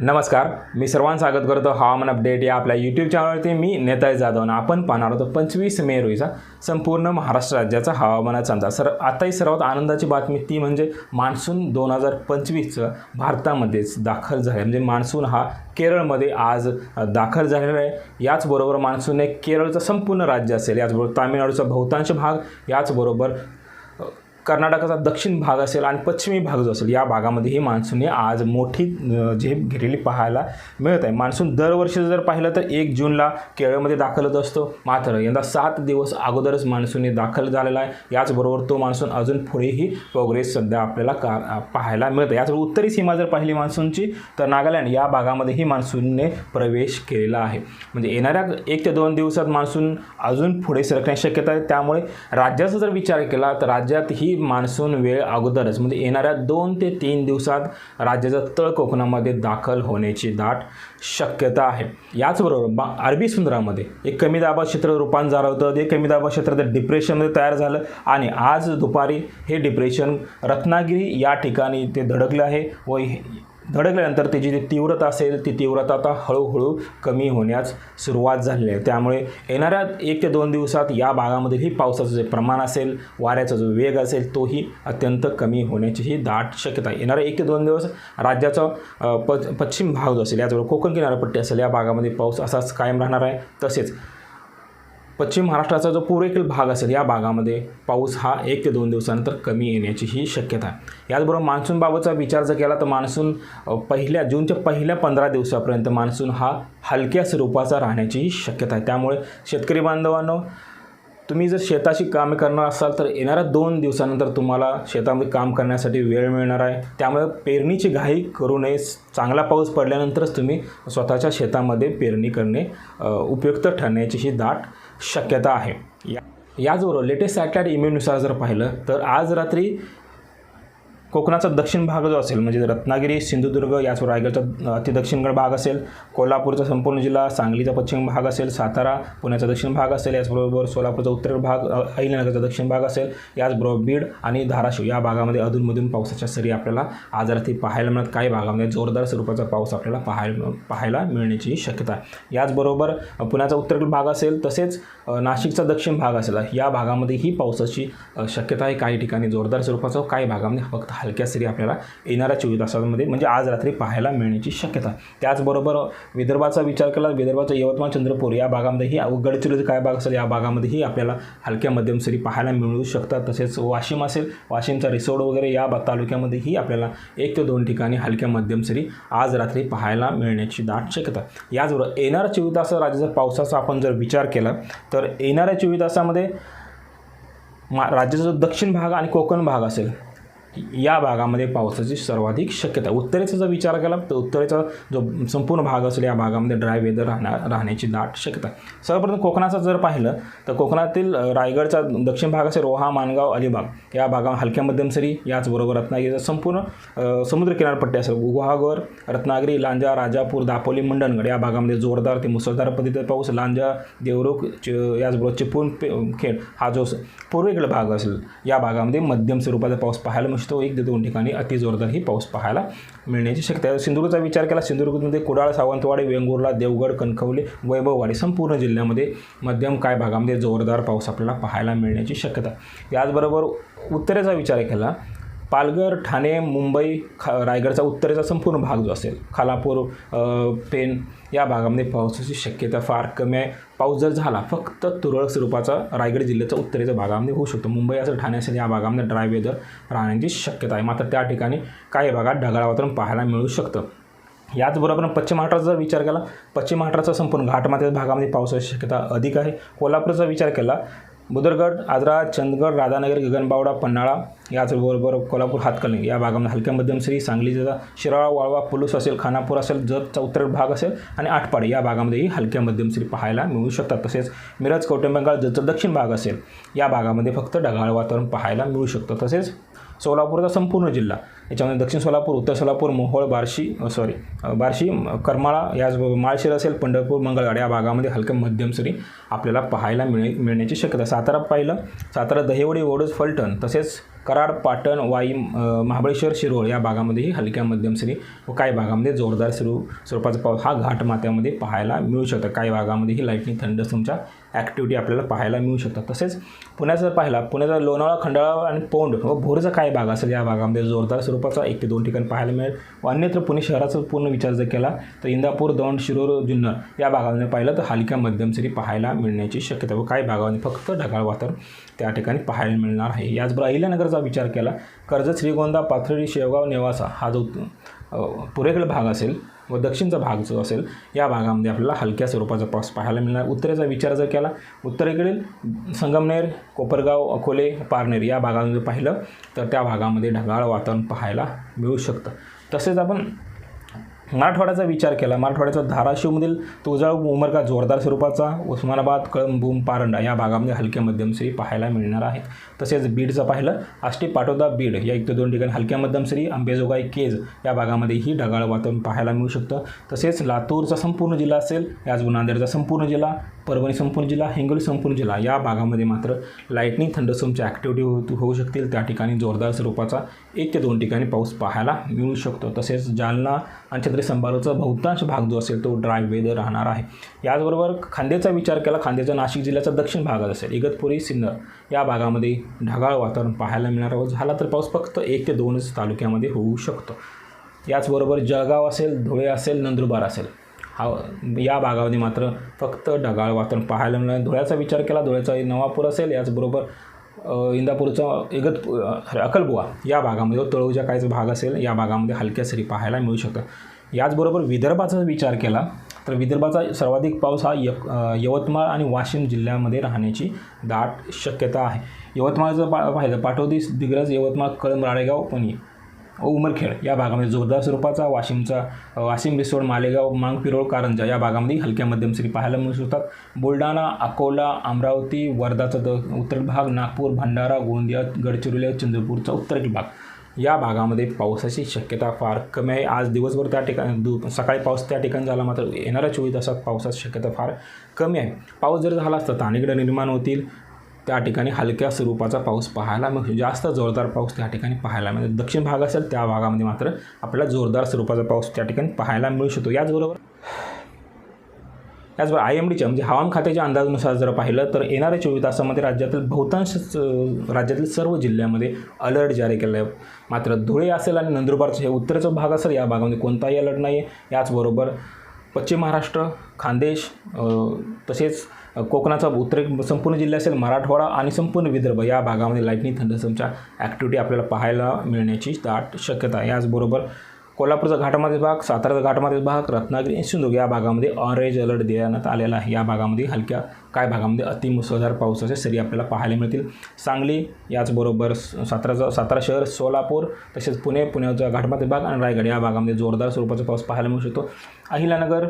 नमस्कार मी सर्वांचं स्वागत करतो. हवामान अपडेट या आपल्या यूट्यूब चॅनलवरती मी नेताय जाधव आणि आपण पाहणार होतो पंचवीस मे रोजीचा संपूर्ण महाराष्ट्र राज्याचा हवामानाचा अंदाज. सर आताही सर्वात आनंदाची बातमी ती म्हणजे मान्सून दोन हजार पंचवीसचं भारतामध्येच दाखल झालं. म्हणजे मान्सून हा केरळमध्ये आज दाखल झालेला आहे. याचबरोबर मान्सूनने केरळचं संपूर्ण राज्य असेल याचबरोबर तामिळनाडूचा बहुतांश भाग याचबरोबर कर्नाटकाचा दक्षिण भाग असेल आणि पश्चिमी भाग जो असेल या भागामध्ये ही मान्सूनने आज मोठी झेप घेतलेली पाहायला मिळत आहे. मान्सून दरवर्षी जर पाहिलं तर एक जूनला केरळमध्ये दाखल होत असतो. मात्र यंदा सात दिवस अगोदरच मान्सूनने दाखल झालेला आहे. याचबरोबर तो मान्सून अजून पुढेही प्रोग्रेस सध्या आपल्याला का पाहायला मिळतं आहे. याचबरोबर उत्तरी सीमा जर पाहिली मान्सूनची तर नागालँड या भागामध्येही मान्सूनने प्रवेश केलेला आहे. म्हणजे येणाऱ्या एक ते दोन दिवसात मान्सून अजून पुढे सरकण्याची शक्यता आहे. त्यामुळे राज्याचा जर विचार केला तर राज्यात ही मान्सून वेळ अगोदरच म्हणजे येणाऱ्या दोन ते तीन दिवसात राज्याच्या तळ कोकणामध्ये दाखल होण्याची दाट शक्यता आहे. याचबरोबर बा अरबी समुद्रामध्ये एक कमी दाबा क्षेत्र रूपांतर झालं होतं ते कमी दाबा क्षेत्र तर डिप्रेशनमध्ये तयार झालं आणि आज दुपारी हे डिप्रेशन रत्नागिरी या ठिकाणी ते धडकलं आहे व हे- धडकल्यानंतर त्याची जी तीव्रता असेल ती तीव्रता आता हळूहळू कमी होण्यास सुरुवात झालेली आहे. त्यामुळे येणाऱ्या एक ते दोन दिवसात या भागामध्येही पावसाचं जे प्रमाण असेल वाऱ्याचा जो वेग असेल तोही अत्यंत कमी होण्याचीही दाट शक्यता आहे. येणारे एक ते दोन दिवस राज्याचा प पश्चिम भाग जो असेल याजवळ कोकण किनारपट्टी असेल या भागामध्ये पाऊस असाच कायम राहणार आहे. तसेच पश्चिम महाराष्ट्राचा जो पूर्वेकडील भाग असेल या भागामध्ये पाऊस हा एक ते दोन दिवसानंतर कमी येण्याची ही शक्यता आहे. याचबरोबर मान्सूनबाबतचा विचार जर केला तर मान्सून पहिल्या जूनच्या पहिल्या पंधरा दिवसापर्यंत मान्सून हा हलक्या स्वरूपाचा राहण्याचीही शक्यता आहे. त्यामुळे शेतकरी बांधवांनो तुम्ही जर शेताशी कामे करणार असाल तर येणाऱ्या दोन दिवसानंतर तुम्हाला शेतामध्ये काम करण्यासाठी वेळ मिळणार आहे. त्यामुळे पेरणीची घाई करू नये. चांगला पाऊस पडल्यानंतरच तुम्ही स्वतःच्या शेतामध्ये पेरणी करणे उपयुक्त ठरण्याची ही दाट शक्यता आहे. या याचबरोबर लेटेस्ट सॅटेलाईट इमेजनुसार जर पाहिलं तर आज रात्री कोकणाचा दक्षिण भाग जो असेल म्हणजे रत्नागिरी सिंधुदुर्ग याच रायगडचा अति दक्षिणगड भाग असेल कोल्हापूरचा संपूर्ण जिल्हा सांगलीचा पश्चिम भाग असेल सातारा पुण्याचा दक्षिण भाग असेल याचबरोबर सोलापूरचा उत्तर भाग अहिल्यानगरचा दक्षिण भाग असेल याचबरोबर बीड आणि धाराशिव या भागामध्ये अधूनमधून पावसाच्या सरी आपल्याला आज पाहायला मिळत काही भागामध्ये जोरदार स्वरूपाचा पाऊस आपल्याला पाहायला पाहायला मिळण्याची शक्यता आहे. याचबरोबर पुण्याचा उत्तर भाग असेल तसेच नाशिकचा दक्षिण भाग असेल या भागामध्ये ही पावसाची शक्यता आहे. काही ठिकाणी जोरदार स्वरूपाचा काही भागामध्ये फक्त हलक्या सरी आपल्याला येणाऱ्या चोवीस तासांमध्ये म्हणजे आज रात्री पाहायला मिळण्याची शक्यता. त्याचबरोबर विदर्भाचा विचार केला विदर्भाचा यवतमाळ चंद्रपूर या भागामध्येही गडचिरोली काय भाग असेल या भागामध्येही आपल्याला हलक्या मध्यम सरी पाहायला मिळू शकतात. तसेच वाशिम असेल वाशिमचा रिसोड वगैरे या तालुक्यामध्येही आपल्याला एक ते दोन ठिकाणी हलक्या मध्यम सरी आज रात्री पाहायला मिळण्याची दाट शक्यता. याचबरोबर येणाऱ्या चोवीस तास राज्याचा पावसाचा आपण जर विचार केला तर येणाऱ्या चोवीस तासामध्ये मा राज्याचा जो दक्षिण भाग आणि कोकण भाग असेल या भागामध्ये पावसाची सर्वाधिक शक्यता आहे. उत्तरेचा जर विचार केला तर उत्तरेचा जो संपूर्ण भाग असेल या भागामध्ये ड्राय वेदर राहणार राहण्याची दाट शक्यता आहे. सर्वप्रथम कोकणाचं जर पाहिलं तर कोकणातील रायगडचा दक्षिण भाग असेल रोहा मानगाव अलिबाग. या भागा हलक्या मध्यम सरी याचबरोबर रत्नागिरीचा संपूर्ण समुद्र किनारपट्टी असेल गुहागर रत्नागिरी लांजा राजापूर दापोली मंडणगड या भागामध्ये जोरदार ते मुसळधार पद्धतीचा पाऊस लांजा देवरुख च- याचबरोबर चिपून खेड हा जो पूर्वेकडे भाग असेल या भागामध्ये मध्यम स्वरूपाचा पाऊस पाहायला मिळतो एक ते दोन ठिकाणी अति जोरदार पाऊस पाहायला मिळण्याची शक्यता आहे. सिंधुदुर्गचा विचार केला सिंधुदुर्गमध्ये कुडाळ सावंतवाडी वेंगुर्ला देवगड कणकवली वैभववाडी संपूर्ण जिल्ह्यामध्ये मध्यम काय भागामध्ये जोरदार पाऊस आपल्याला पाहायला मिळण्याची शक्यता याचबरोबर उत्तरेचा विचार केला पालघर ठाणे मुंबई खा रायगडचा उत्तरेचा संपूर्ण भाग जो असेल खालापूर पेन या भागामध्ये पावसाची शक्यता फार कमी आहे. पाऊस जर झाला फक्त तुरळक स्वरूपाचा रायगड जिल्ह्याच्या उत्तरेच्या भागामध्ये होऊ शकतो. मुंबई असेल ठाणे असेल या भागामध्ये ड्राय वेदर राहण्याची शक्यता आहे. मात्र त्या ठिकाणी काही भागात ढगाळ वातावरण पाहायला मिळू शकतं. याचबरोबर पश्चिम महाराष्ट्राचा जर विचार केला. पश्चिम महाराष्ट्राचा संपूर्ण घाटमाथ्याच्या भागामध्ये पावसाची शक्यता अधिक आहे. कोल्हापूरचा विचार केला बुदरगड आजरा चंदगड राधानगर गगनबावडा पन्हाळा याचबरोबर कोल्हापूर हातकणंगले या भागामध्ये हलक्या मध्यम सांगली सांगलीचा शिराळा वाळवा पुलूस असेल खानापूर असेल जतचा उत्तर भाग असेल आणि आटपाडी या भागामध्येही हलक्या मध्यम पाहायला मिळू शकतात. तसेच मिरज कौटुंबिक जतचा दक्षिण भाग असेल या भागामध्ये फक्त ढगाळ वातावरण पाहायला मिळू शकतं. तसेच सोलापूरचा संपूर्ण जिल्हा. याच्यामध्ये दक्षिण सोलापूर उत्तर सोलापूर मोहोळ बार्शी सॉरी बार्शी करमाळा याच माळशिर असेल पंढरपूर मंगळवाड या भागामध्ये हलक्या मध्यम सरी आपल्याला पाहायला मिळे मिळण्याची शक्यता सातारा पाहिलं सातारा दहिवडी ओडूस फलटण तसेच कराड पाटण वाईम महाबळेश्वर शिरोळ या भागामध्येही हलक्या मध्यम सरी व काही भागामध्ये जोरदार सुरू स्वरूपाचा पाऊस हा घाट माथ्यामध्ये पाहायला मिळू शकतो. काही भागामध्येही लाईटनी थंड तुमच्या ॲक्टिव्हिटी आपल्याला पाहायला मिळू शकतात. तसेच पुण्याचा पाहिला पुण्याचा लोणावळा खंडाळा आणि पौंड व भोरचा काही भाग असेल या भागामध्ये जोरदार स्वरूपाचा एक ते दोन ठिकाणी पाहायला मिळेल व अन्यत्र पुणे शहराचा पूर्ण विचार जर केला तर इंदापूर दौंड शिरोर जुन्नर या भागामध्ये पाहिलं तर हलक्या मध्यम सरी पाहायला मिळण्याची शक्यता व काही भागामध्ये फक्त ढगाळ वातावरण त्या ठिकाणी पाहायला मिळणार आहे. याचबरोबर अहिल्यानगरचा विचार केला. कर्जत श्रीगोंदा पाथर्डी शेवगाव नेवासा हा जो पुरेकडे भाग असेल व दक्षिणचा भाग जो असेल या भागामध्ये आपल्याला हलक्या स्वरूपाचा पाऊस पाहायला मिळणार. उत्तरेचा विचार जर केला उत्तरेकडील संगमनेर कोपरगाव अकोले पारनेर या भागामध्ये पाहिलं तर त्या भागामध्ये ढगाळ वातावरण पाहायला मिळू शकतं. तसेच आपण मराठवाड्याचा विचार केला. मराठवाड्याचा धाराशिवमधील तुळजाळ उमरगा जोरदार स्वरूपाचा उस्मानाबाद कळंबूम पारंडा या भागामध्ये हलक्या मध्यम सरी पाहायला मिळणार आहेत. तसेच बीडचं पाहिलं आष्टी पाटोदा बीड या एक ते दोन ठिकाणी हलक्या मध्यम सरी अंबेजोगाई केज या भागामध्येही ढगाळ वातावरण पाहायला मिळू शकतं. तसेच लातूरचा संपूर्ण जिल्हा असेल याचबरोबर नांदेडचा संपूर्ण जिल्हा परभणी संपूर्ण जिल्हा हिंगोली संपूर्ण जिल्हा या भागामध्ये मात्र लाईटनिंग थंडसोमच्या ॲक्टिव्हिटी हो होऊ शकतील. त्या ठिकाणी जोरदार स्वरूपाचा एक ते दोन ठिकाणी पाऊस पाहायला मिळू शकतो. तसेच जालना आणि छत्री संभारूचा बहुतांश भाग जो असेल तो ड्राय वेदर राहणार आहे. याचबरोबर खांद्याचा विचार केला खांद्याचा नाशिक जिल्ह्याचा दक्षिण भागात असेल इगतपुरी सिन्नर या भागामध्ये ढगाळ वातावरण पाहायला मिळणार व झाला तर पाऊस फक्त एक ते दोनच तालुक्यामध्ये होऊ शकतो. याचबरोबर जळगाव असेल धुळे असेल नंदुरबार असेल हा या भागामध्ये मात्र फक्त ढगाळ वातावरण पाहायला मिळणार धुळ्याचा विचार केला धुळ्याचा नवापूर असेल याचबरोबर इंदापूरचा इगत अकलबुवा. या भागामध्ये तळोजा काहीच भाग असेल या भागामध्ये हलक्या सरी पाहायला मिळू शकतं याचबरोबर विदर्भाचा विचार केला तर विदर्भाचा सर्वाधिक पाऊस हा य यवतमाळ आणि वाशिम जिल्ह्यामध्ये राहण्याची दाट शक्यता आहे. यवतमाळचं पा पाहिलं पाटोदी दिग्रज यवतमाळ कळंब राळेगाव पुणे. उमरखेड या भागामध्ये जोरदार स्वरूपाचा वाशिमचा वाशिम रिसोड मालेगाव मांगपिरोळ कारंजा या भागामध्ये हलक्या मध्यम सरी पाहायला मिळू शकतात. बुलढाणा अकोला अमरावती वर्धाचा द उत्तर भाग नागपूर भंडारा गोंदिया गडचिरोली चंद्रपूरचा उत्तरेकडील भाग. या भागामध्ये पावसाची शक्यता फार कमी आहे. आज दिवसभर त्या ठिकाणी दु सकाळी पाऊस त्या ठिकाणी झाला मात्र येणाऱ्या चोवीस तासात पावसाची शक्यता फार कमी आहे. पाऊस जर झाला असता तर अनेकडे निर्माण होतील. त्या ठिकाणी हलक्या स्वरूपाचा पाऊस पाहायला मिळतो. जास्त जोरदार पाऊस त्या ठिकाणी पाहायला मिळतो. दक्षिण भाग असेल त्या भागामध्ये मात्र आपल्याला जोरदार स्वरूपाचा पाऊस त्या ठिकाणी पाहायला मिळू शकतो. याचबरोबर त्याचबरोबर आय एम डीच्या म्हणजे हवामान खात्याच्या अंदाजानुसार जर पाहिलं तर येणाऱ्या चोवीस तासामध्ये राज्यातील बहुतांश राज्यातील सर्व जिल्ह्यामध्ये अलर्ट जारी केला आहे मात्र धुळे असेल आणि नंदुरबारचं हे उत्तरेचा भाग असेल या भागामध्ये कोणताही अलर्ट नाही आहे याचबरोबर पश्चिम महाराष्ट्र खानदेश तसेच कोकणाचा उत्तर संपूर्ण जिल्हा असेल मराठवाडा आणि संपूर्ण विदर्भ या भागामध्ये लाईटनिंग थंडसमच्या ॲक्टिव्हिटी आपल्याला पाहायला मिळण्याची दाट शक्यता आहे. याचबरोबर कोल्हापूरचा घाटामध्ये भाग साताराचा घाटामध्ये भाग रत्नागिरी आणि सिंधुदुर्ग या भागामध्ये ऑरेंज अलर्ट देण्यात आलेला आहे. या भागामध्ये हलक्या काय भागामध्ये अतिमुसळधार पावसाच्या सरी आपल्याला पाहायला मिळतील. सांगली याचबरोबर स- साताराचा सातारा शहर सोलापूर तसेच पुणे पुण्याचा घाटमधील भाग आणि रायगड या भागामध्ये जोरदार स्वरूपाचा पाऊस पाहायला मिळू शकतो. अहिल्यानगर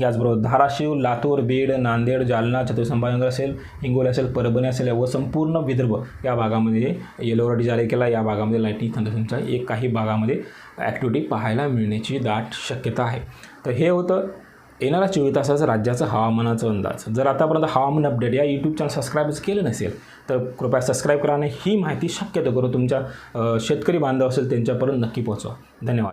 याचबरोबर धाराशिव लातूर बीड नांदेड जालना छत्रसंभाजीनगर असेल हिंगोली असेल परभणी असेल व संपूर्ण विदर्भ या भागामध्ये येलो अलर्ट जारी केला. या भागामध्ये लाईटिंग थंडसमच्या एक काही भागामध्ये ॲक्टिव्हिटी पाहायला मिळण्याची दाट शक्यता आहे. तर हे होतं येणाऱ्या चोवीस तासाचं राज्याचं हवामानाचा अंदाज. जर आतापर्यंत हवामान अपडेट या यूट्यूब चॅनल सबस्क्राईबच केलं नसेल तर कृपया सबस्क्राईब करा आणि ही माहिती शक्यतो करून तुमच्या शेतकरी बांधव असेल त्यांच्यापर्यंत नक्की पोहोचवा. धन्यवाद.